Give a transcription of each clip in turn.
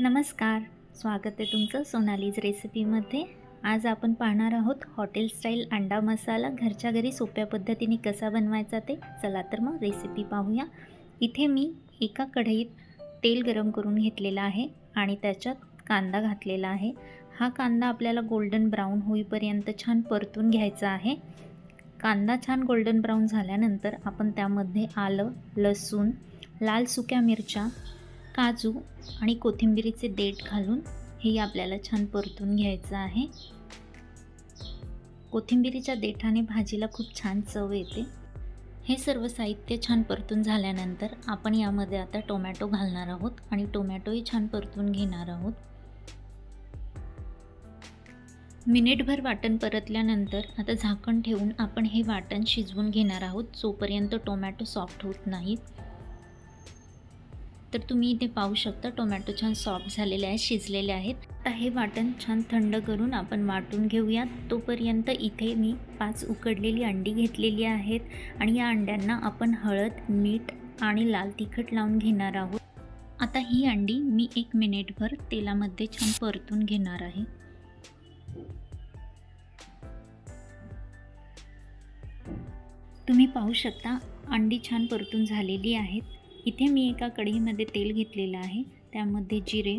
नमस्कार. स्वागत आहे तुमचं सोनालीज रेसिपीमध्ये. आज आपण पाहणार आहोत हॉटेल स्टाईल अंडा मसाला घरच्या घरी सोप्या पद्धतीने कसा बनवायचा ते. चला तर मग रेसिपी पाहूया. इथे मी एका कढईत तेल गरम करून घेतलेलं आहे आणि त्याच्यात कांदा घातलेला आहे. हा कांदा आपल्याला गोल्डन ब्राऊन होईपर्यंत छान परतून घ्यायचा आहे. कांदा छान गोल्डन ब्राऊन झाल्यानंतर आपण त्यामध्ये आलं लसूण लाल सुक्या मिरच्या काजू आणि कोथिंबिरीचे देठ घालून हे आपल्याला छान परतून घ्यायचं आहे. कोथिंबिरीच्या देठाने भाजीला खूप छान चव येते. हे सर्व साहित्य छान परतून झाल्यानंतर आपण यामध्ये आता टोमॅटो घालणार आहोत आणि टोमॅटोही छान परतून घेणार आहोत. मिनिटभर वाटण परतल्यानंतर आता झाकण ठेवून आपण हे वाटण शिजवून घेणार आहोत जोपर्यंत टोमॅटो सॉफ्ट होत नाहीत. तर तुम्ही इथे पाहू शकता टोमॅटो छान सॉफ्ट झालेले आहेत शिजलेले आहेत. आता हे वाटण छान थंड करून आपण वाटून घेऊयात. तोपर्यंत इथे मी पाच उकडलेली अंडी घेतलेली आहेत आणि या अंड्यांना आपण हळद मीठ आणि लाल तिखट लावून घेणार आहोत. आता ही अंडी मी एक मिनिटभर तेलामध्ये छान परतून घेणार आहे. तुम्ही पाहू शकता अंडी छान परतून झालेली आहेत. इथे मी एका कढईमध्ये तेल घेतलेलं आहे. त्यामध्ये जिरे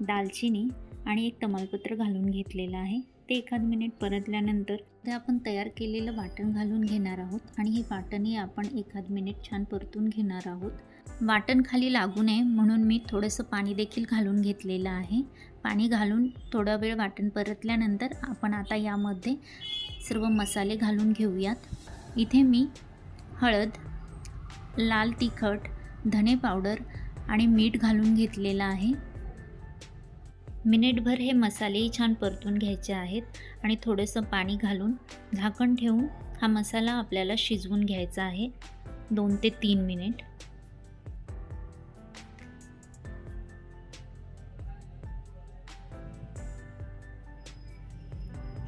दालचिनी आणि एक तमालपत्र घालून घेतलेलं आहे. ते एखाद मिनिट परतल्यानंतर ते आपण तयार केलेलं वाटण घालून घेणार आहोत आणि हे वाटणही आपण एखाद मिनिट छान परतून घेणार आहोत. वाटण खाली लागू नये म्हणून मी थोडंसं पाणी देखील घालून घेतलेलं आहे. पाणी घालून थोडा वेळ वाटण परतल्यानंतर आपण आता यामध्ये सर्व मसाले घालून घेऊयात. इथे मी हळद लाल तिखट धने पावडर आणि मीठ घालून घेतलेलं आहे. मिनिटभर हे मसालेही छान परतून घ्यायचे आहेत आणि थोडंसं पाणी घालून झाकण ठेवून हा मसाला आपल्याला शिजवून घ्यायचा आहे. दोन ते तीन मिनिट.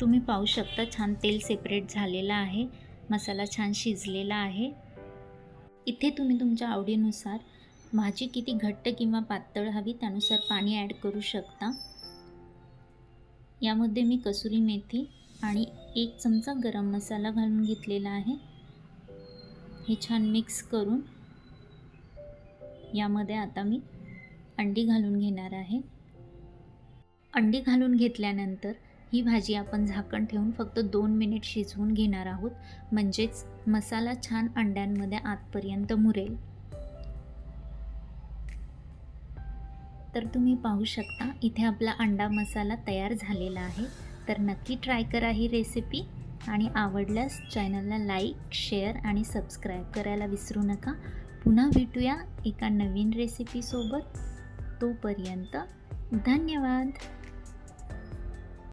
तुम्ही पाहू शकता छान तेल सेपरेट झालेलं आहे. मसाला छान शिजलेला आहे. इथे तुम्ही तुमच्या आवडीनुसार भाजी किती घट्ट किंवा पातळ हवी त्यानुसार पाणी ॲड करू शकता. यामध्ये मी कसुरी मेथी आणि एक चमचा गरम मसाला घालून घेतलेला आहे. हे छान मिक्स करून यामध्ये आता मी अंडी घालून घेणार आहे. अंडी घालून घेतल्यानंतर ही भाजी आपण झाकण ठेवून फक्त दोन मिनिट शिजवून घेणार आहोत. म्हणजेच मसाला छान अंड्यांमध्ये आतपर्यंत मुरेल. तर तुम्ही पाहू शकता इथे आपला अंडा मसाला तयार झालेला आहे. तर नक्की ट्राय करा ही रेसिपी. आणि आवडल्यास चॅनलला लाईक शेअर आणि सबस्क्राईब करायला विसरू नका. पुन्हा भेटूया एका नवीन रेसिपीसोबत तोपर्यंत धन्यवाद.